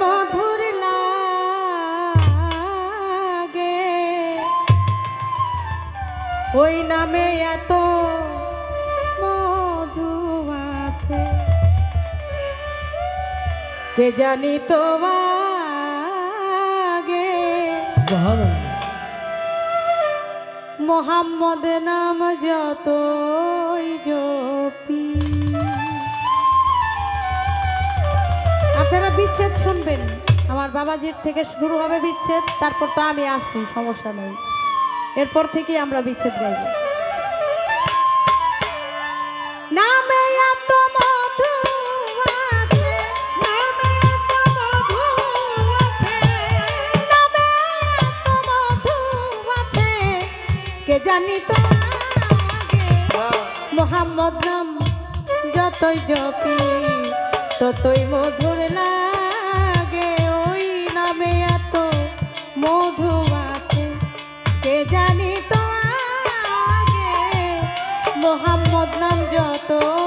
মধুর লাগে। ওই নামে এত মধু আছে। কে জানি তো আগে মোহাম্মদ নাম যতই বিচ্ছেদ শুনবেন। আমার বাবাজির থেকে শুরু হবে বিচ্ছেদ, তারপর তো আমি আসি সমস্যা নেই। এরপর থেকে আমরা বিচ্ছেদ গাইব। কে জানি তো মোহাম্মদ নাম, যতই জপি, ততই মধুর লাগে যতই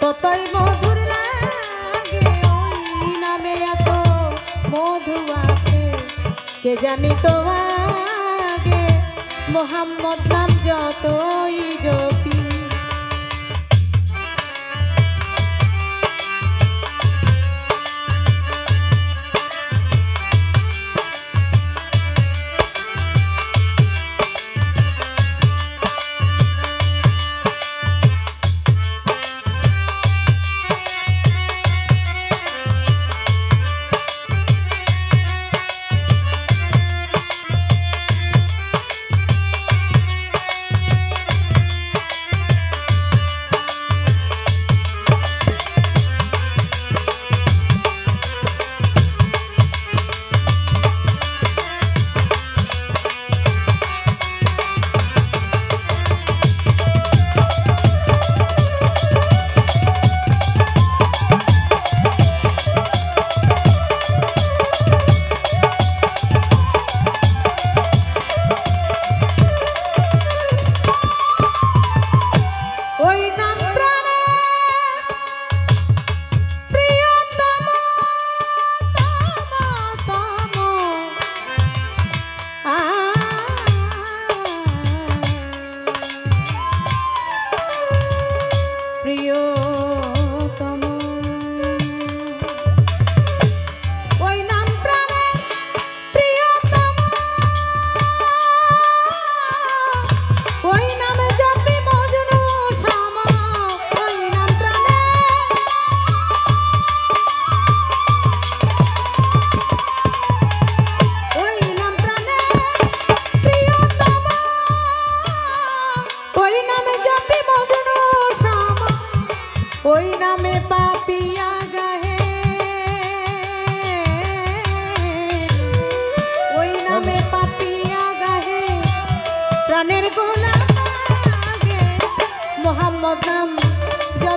ততই মধু আছে জানি তো আগে। মোহাম্মদ নাম যতই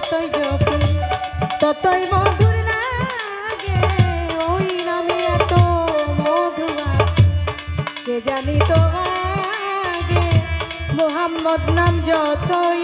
যতই জপি ততই মধুর লাগে। ওই নামে এত মধুমা কে জানি তো মোহাম্মদ নাম যতই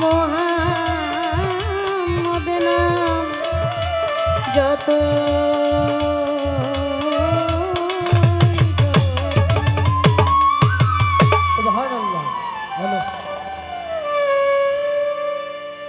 মহা যত